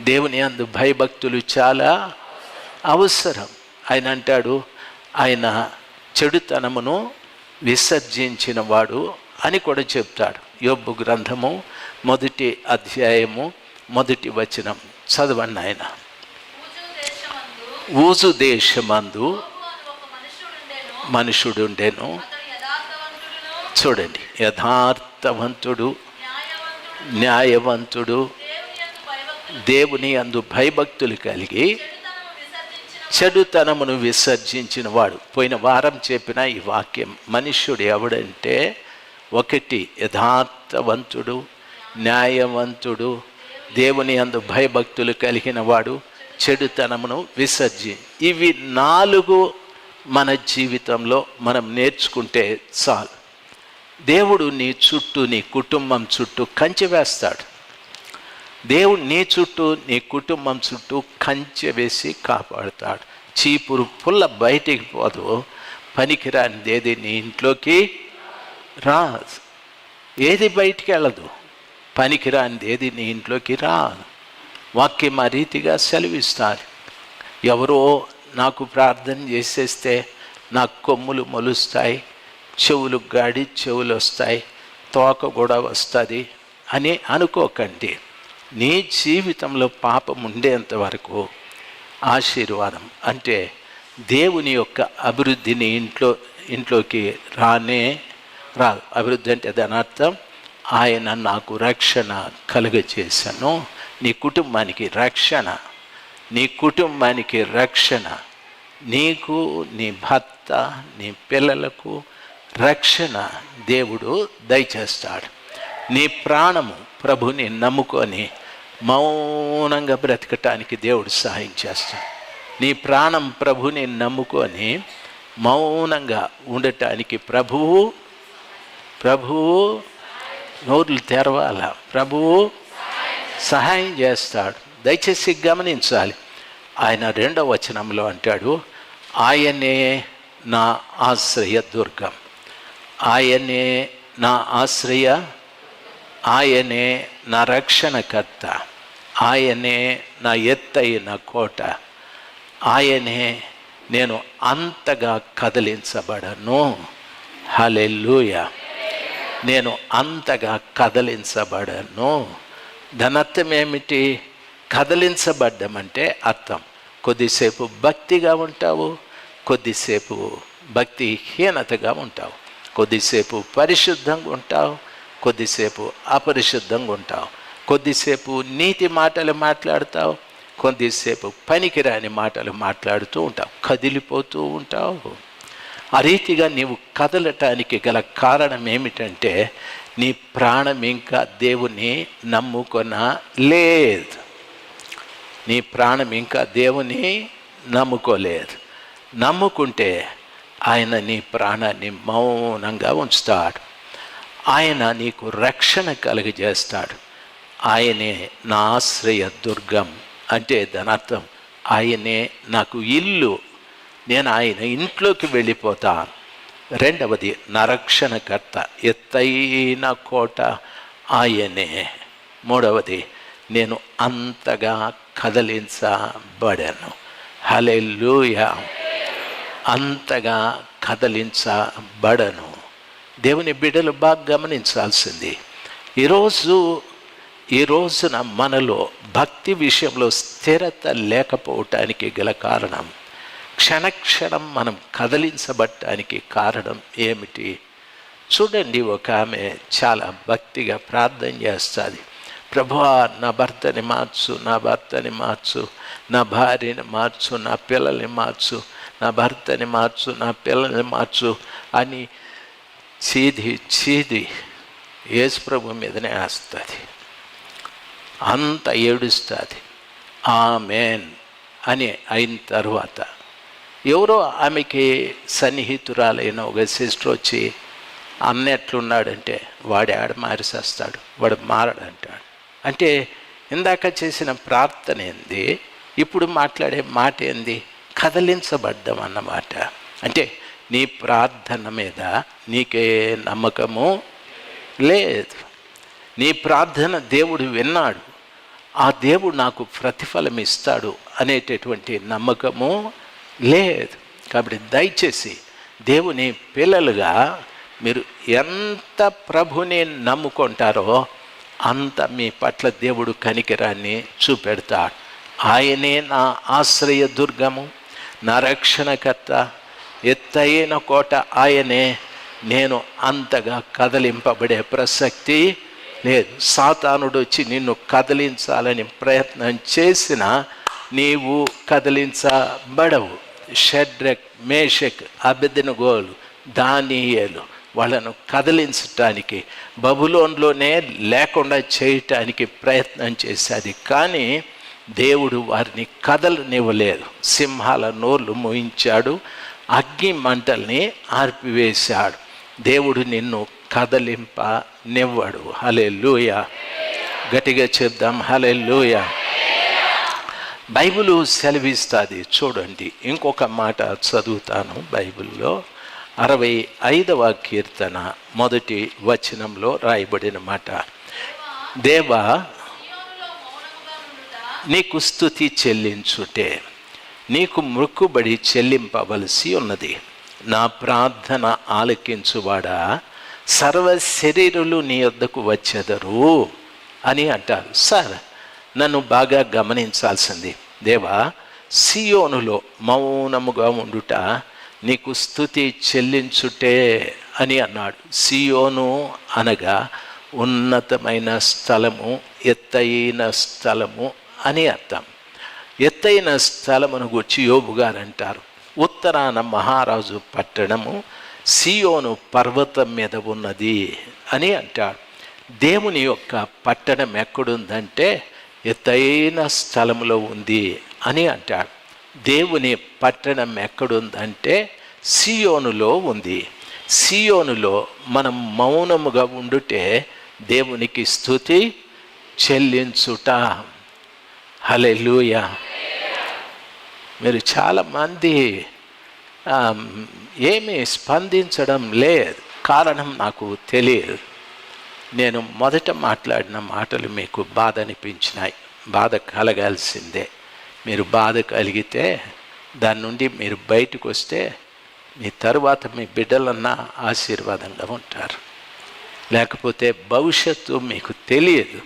దేవుని అందు భయభక్తులు చాలా అవసరం. ఆయన అంటాడు ఆయన చెడుతనమును విసర్జించిన వాడు అని కూడా చెప్తాడు. యోబ్బు గ్రంథము మొదటి అధ్యాయము మొదటి వచనం. చదవండి ఆయన. ఊజు దేశమందు మనుషుడు ఉండేను మనుషుడుండెను. చూడండి యథార్థవంతుడు న్యాయవంతుడు, న్యాయవంతుడు దేవుని అందు భయభక్తులు కలిగి చెడుతనమును విసర్జించిన వాడు. పోయిన వారం చెప్పిన ఈ వాక్యం మనుష్యుడు ఎవడంటే ఒకటి యథార్థవంతుడు న్యాయవంతుడు దేవుని అందు భయభక్తులు కలిగిన వాడు చెడుతనమును విసర్జి. ఇవి నాలుగు మన జీవితంలో మనం నేర్చుకుంటే చాలు. దేవుడు నీ చుట్టూ నీ కుటుంబం చుట్టూ కంచె వేస్తాడు. దేవుడు నీ చుట్టూ నీ కుటుంబం చుట్టూ కంచె వేసి కాపాడుతాడు. చీపురు పుల్ల బయటికి పోదు. పనికిరానిది ఏది నీ ఇంట్లోకి రాదు. ఏది బయటికి వెళ్ళదు. పనికిరానిది ఏది నీ ఇంట్లోకి రాదు. వాక్యం ఆ రీతిగా సెలవిస్తారు. ఎవరో నాకు ప్రార్థన చేసేస్తే నా కొమ్ములు మొలుస్తాయి చెవులు గాడి చెవులు వస్తాయి తోక కూడా వస్తుంది అని అనుకోకండి. నీ జీవితంలో పాపం ఉండేంత వరకు ఆశీర్వాదం. అంటే దేవుని యొక్క అభివృద్ధిని ఇంట్లో ఇంట్లోకి రానే రాదు. అభివృద్ధి అంటే దాని అర్థం ఆయన నాకు రక్షణ కలుగజేశాను. నీ కుటుంబానికి రక్షణ నీ కుటుంబానికి రక్షణ నీకు నీ భర్త నీ పిల్లలకు రక్షణ దేవుడు దయచేస్తాడు. నీ ప్రాణము ప్రభుని నమ్ముకొని మౌనంగా బ్రతకటానికి దేవుడు సహాయం చేస్తాడు. నీ ప్రాణం ప్రభుని నమ్ముకొని మౌనంగా ఉండటానికి ప్రభువు ప్రభువు నోర్లు తెరవాల? ప్రభువు సహాయం చేస్తాడు. దయచేసి గమనించాలి. ఆయన రెండవ వచనంలో అంటాడు ఆయనే నా ఆశ్రయ దుర్గం. ఆయనే నా ఆశ్రయ ఆయనే నా రక్షణకర్త. ఆయనే నా ఎత్తైన కోట. ఆయనే నేను అంతగా కదిలించబడను. హలెల్లుయ. నేను అంతగా కదలించబడను. దాని ఏమిటి? కదలించబడ్డం అంటే అర్థం. కొద్దిసేపు భక్తిగా ఉంటావు కొద్దిసేపు భక్తిహీనతగా ఉంటావు. కొద్దిసేపు పరిశుద్ధంగా ఉంటావు కొద్దిసేపు అపరిశుద్ధంగా ఉంటావు. కొద్దిసేపు నీతి మాటలు మాట్లాడతావు కొద్దిసేపు పనికిరాని మాటలు మాట్లాడుతూ ఉంటావు కదిలిపోతూ ఉంటావు. ఆ రీతిగా నీవు కదలటానికి గల కారణం ఏమిటంటే నీ ప్రాణం ఇంకా దేవుని నమ్ముకొన లేదు. నీ ప్రాణం ఇంకా దేవుని నమ్ముకోలేదు. నమ్ముకుంటే ఆయన నీ ప్రాణాన్ని మౌనంగా ఉంచుతాడు. ఆయన నీకు రక్షణ కలుగజేస్తాడు. ఆయనే నా ఆశ్రయ దుర్గం అంటే దాని అర్థం ఆయనే నాకు ఇల్లు. నేను ఆయన ఇంట్లోకి వెళ్ళిపోతా. రెండవది నరక్షణకర్త. ఎత్తైన కోట ఆయనే. మూడవది నేను అంతగా కదలించబడాను. హలెల్లుయా. అంతగా కదలించబడను. దేవుని బిడ్డలు బాగా గమనించాల్సింది. ఈరోజు ఈ రోజున మనలో భక్తి విషయంలో స్థిరత లేకపోవటానికి గల కారణం క్షణక్షణం మనం కదిలించబట్టడానికి కారణం ఏమిటి? చూడండి ఒక ఆమె చాలా భక్తిగా ప్రార్థన చేస్తుంది. ప్రభువా నా భర్తని మార్చు నా భర్తని మార్చు నా భార్యని మార్చు నా పిల్లల్ని మార్చు నా భర్తని మార్చు నా పిల్లల్ని మార్చు అని చీది చీది యేసు ప్రభు మీదనే ఆస్తుంది. అంత ఏడుస్తుంది. ఆమెన్ అని అయిన తర్వాత ఎవరో ఆమెకి సన్నిహితురాలైన ఒక సిస్టర్ వచ్చి అన్న ఎట్లున్నాడంటే వాడు ఆడ మారిసేస్తాడు వాడు మారడంటాడు. అంటే ఇందాక చేసిన ప్రార్థన ఏంది? ఇప్పుడు మాట్లాడే మాట ఏంది? కదలించబడ్డం అన్నమాట అంటే నీ ప్రార్థన మీద నీకే నమ్మకము లేదు. నీ ప్రార్థన దేవుడు విన్నాడు. ఆ దేవుడు నాకు ప్రతిఫలం ఇస్తాడు అనేటటువంటి నమ్మకము లేదు. కాబట్టి దయచేసి దేవుని పిల్లలుగా మీరు ఎంత ప్రభుని నమ్ముకుంటారో అంత మీ పట్ల దేవుడు కనికరాన్ని చూపెడతాడు. ఆయనే నా ఆశ్రయ దుర్గము నా రక్షణకర్త. ఎత్తైన కోట ఆయనే. నేను అంతగా కదలింపబడే ప్రసక్తి లేదు సాతానుడు వచ్చి నిన్ను కదిలించాలని ప్రయత్నం చేసిన నీవు కదిలించబడవు. షడ్రక్ మేషక్ అభిదినగోలు దానియేలు వాళ్ళను కదిలించటానికి బబులోన్లోనే లేకుండా చేయటానికి ప్రయత్నం చేశాది. కానీ దేవుడు వారిని కదలనివ్వలేదు. సింహాల నోర్లు మోయించాడు అగ్ని మంటల్ని ఆర్పివేశాడు. దేవుడు నిన్ను కదలింప నివ్వడు. హలే లూయ గట్టిగా చెప్దాం హలే లూయ బైబిల్ సెలవిస్తుంది చూడండి. ఇంకొక మాట చదువుతాను బైబిల్లో. అరవై ఐదవ కీర్తన మొదటి వచనంలో రాయబడిన మాట. దేవా నీకు స్థుతి చెల్లించుటే నీకు మృక్కుబడి చెల్లింపవలసి ఉన్నది. నా ప్రార్థన ఆలకించువాడా? సర్వ శరీరులు నీ వద్దకు వచ్చెదరు అని అంటారు. సార్ నన్ను బాగా గమనించాల్సింది. దేవా సియోనులో మౌనముగా ఉండుట నీకు స్థుతి చెల్లించుటే అని అన్నాడు. సియోను అనగా ఉన్నతమైన స్థలము ఎత్తైన స్థలము అని అర్థం. ఎత్తైన స్థలమును గుర్చి యోబు గారు అంటారు ఉత్తరాన మహారాజు పట్టణము సియోను పర్వతం మీద ఉన్నది అని అంటాడు. దేవుని యొక్క పట్టణం ఎక్కడుందంటే ఎత్తైన స్థలంలో ఉంది అని అంటాడు. దేవుని పట్టణం ఎక్కడుందంటే సియోనులో ఉంది. సియోనులో మనం మౌనముగా ఉండుటే దేవునికి స్థుతి చెల్లించుట. హలెలూయ మీరు చాలామంది ఏమీ స్పందించడం లేదు. కారణం నాకు తెలియదు. నేను మొదట మాట్లాడిన మాటలు మీకు బాధ అనిపించినాయి బాధ కలగాల్సిందే. మీరు బాధ కలిగితే దాని నుండి మీరు బయటకు వస్తే మీ తరువాత మీ బిడ్డలన్నా ఆశీర్వాదంగా ఉంటారు. లేకపోతే భవిష్యత్తు మీకు తెలియదు.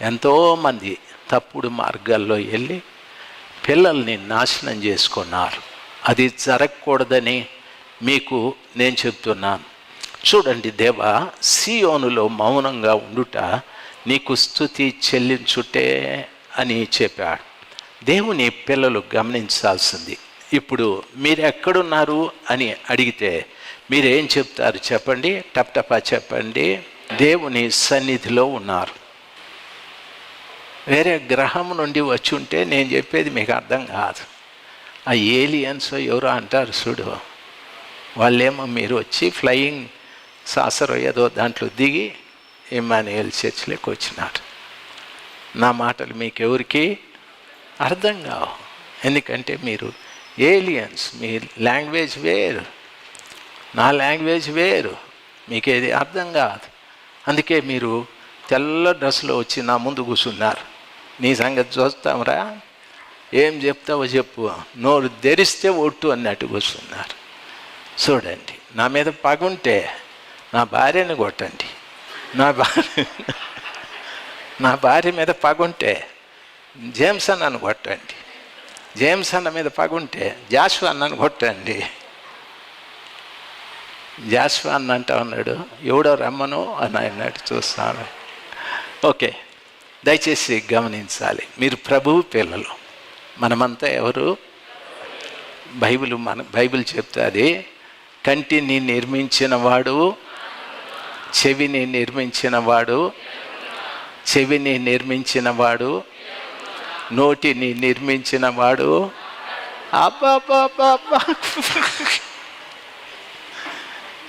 ఎంతోమంది తప్పుడు మార్గాల్లో వెళ్ళి పిల్లల్ని నాశనం చేసుకున్నారు. అది జరగకూడదని మీకు నేను చెప్తున్నాను. చూడండి దేవా సియోనులో మౌనంగా ఉండుట నీకు స్థుతి చెల్లించుటే అని చెప్పాడు. దేవుని పిల్లలు గమనించాల్సింది. ఇప్పుడు మీరు ఎక్కడున్నారు అని అడిగితే మీరేం చెప్తారు చెప్పండి? టప్టపా చెప్పండి. దేవుని సన్నిధిలో ఉన్నారు. వేరే గ్రహం నుండి వచ్చి ఉంటే నేను చెప్పేది మీకు అర్థం కాదు. ఆ ఏలియన్స్ ఎవరో అంటారు చూడు. వాళ్ళేమో మీరు వచ్చి ఫ్లయింగ్ సాసరో ఏదో దాంట్లో దిగి ఇమానుయల్ చర్చ్లోకి వచ్చినారు. నా మాటలు మీకెవరికి అర్థం కావు. ఎందుకంటే మీరు ఏలియన్స్ మీ లాంగ్వేజ్ వేరు. నా లాంగ్వేజ్ వేరు. మీకేది అర్థం కాదు. అందుకే మీరు తెల్ల డ్రెస్లో వచ్చి నా ముందు కూర్చున్నారు. నీ సంగతి చూస్తాంరా? ఏం చెప్తావో చెప్పు. నోరు ధరిస్తే ఒట్టు అన్నట్టు కూర్చున్నారు. చూడండి నా మీద పగుంటే నా భార్యని కొట్టండి. నా భార్య నా భార్య మీద పగుంటే జేమ్స్ అన్నను కొట్టండి. జేమ్స్ అన్న మీద పగుంటే జాషు అన్నను కొట్టండి. జాస్వా అన్న అంటా ఉన్నాడు ఎవడో రమ్మను అని అన్నాడు చూస్తాను. ఓకే దయచేసి గమనించాలి మీరు ప్రభువు పిల్లలు. మనమంతా ఎవరు? బైబిల్ మన బైబిల్ చెప్తుంది కంటిని నిర్మించిన వాడు చెవిని నిర్మించిన వాడు చెవిని నిర్మించిన వాడు నోటిని నిర్మించిన వాడు.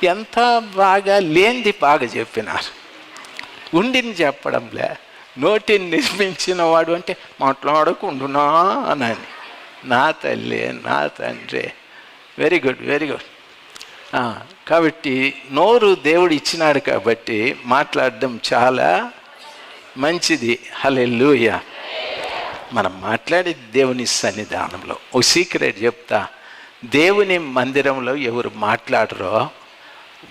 ఎంత బాగా లేనిది బాగా చెప్పినారు. ఉండిని చెప్పడంలే. నోటిని నిర్మించిన వాడు అంటే మాట్లాడకుండునా అని నా తల్లి నా తండ్రి. వెరీ గుడ్ వెరీ గుడ్ కాబట్టి నోరు దేవుడు ఇచ్చినాడు కాబట్టి మాట్లాడడం చాలా మంచిది. హలెల్లుయ మనం మాట్లాడేది దేవుని సన్నిధానంలో ఓ సీక్రెట్ చెప్తా. దేవుని మందిరంలో ఎవరు మాట్లాడరో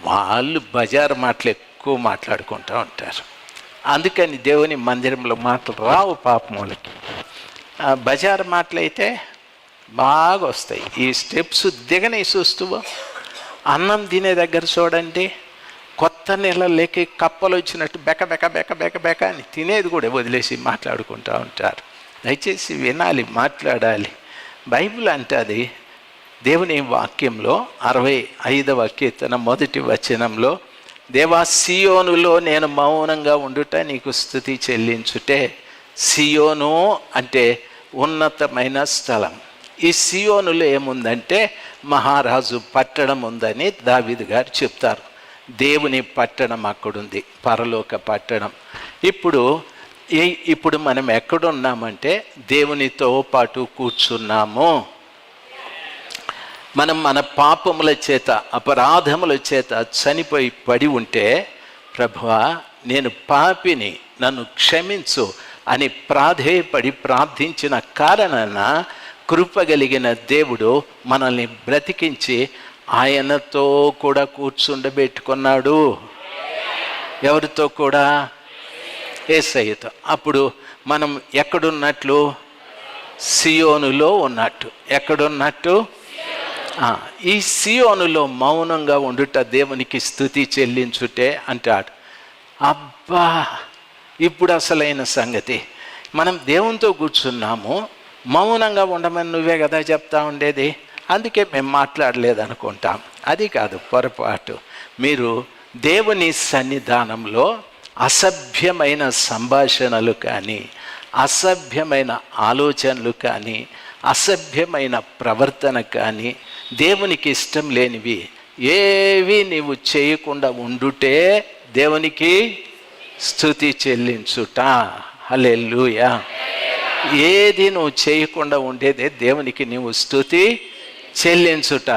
వాళ్ళు బజారు మాటలు ఎక్కువ మాట్లాడుకుంటూ ఉంటారు. అందుకని దేవుని మందిరంలో మాటలు రావు పాపములకి. బజార్ మాటలైతే బజారు బాగా వస్తాయి. ఈ స్టెప్స్ దిగని చూస్తువు అన్నం తినే దగ్గర చూడండి కొత్త నీళ్ళలోకి కప్పలు వచ్చినట్టు బెక బెక బెక బెక బెక అని తినేది కూడా వదిలేసి మాట్లాడుకుంటూ ఉంటారు. దయచేసి వినాలి మాట్లాడాలి. బైబిల్ అంటే అది దేవుని వాక్యంలో అరవై ఐదవ కీర్తన మొదటి వచనంలో దేవా సియోనులో నేను మౌనంగా ఉండుట నీకు స్థుతి చెల్లించుటే. సియోను అంటే ఉన్నతమైన స్థలం. ఈ సియోనులో ఏముందంటే మహారాజు పట్టణం ఉందని దావిద్ గారు చెప్తారు. దేవుని పట్టణం అక్కడుంది పరలోక పట్టణం. ఇప్పుడు ఈ- ఇప్పుడు మనం ఎక్కడున్నామంటే దేవునితో పాటు కూర్చున్నాము. మనం మన పాపముల చేత అపరాధముల చేత చనిపోయి పడి ఉంటే ప్రభువా నేను పాపిని నన్ను క్షమించు అని ప్రాధేయపడి ప్రార్థించిన కారణాన కృపగలిగిన దేవుడు మనల్ని బ్రతికించి ఆయనతో కూడా కూర్చుండబెట్టుకున్నాడు. ఎవరితో కూడా? ఏసయ్యతో. అప్పుడు మనం ఎక్కడున్నట్లు? సియోనులో ఉన్నట్టు. ఎక్కడున్నట్టు? ఈ సియోనులో మౌనంగా ఉండుట దేవునికి స్థుతి చెల్లించుటే అంటాడు. అబ్బా ఇప్పుడు అసలైన సంగతి. మనం దేవునితో కూర్చున్నాము మౌనంగా ఉండమని నువ్వే కదా చెప్తా ఉండేది. అందుకే మేము మాట్లాడలేదనుకుంటాం. అది కాదు పొరపాటు. మీరు దేవుని సన్నిధానంలో అసభ్యమైన సంభాషణలు కానీ అసభ్యమైన ఆలోచనలు కానీ అసభ్యమైన ప్రవర్తన కానీ దేవునికి ఇష్టం లేనివి ఏవి నీవు చేయకుండా ఉండుటే దేవునికి స్థుతి చెల్లించుట. హల్లెలూయా. ఏది నువ్వు చేయకుండా ఉండేదే దేవునికి నీవు స్థుతి చెల్లించుట.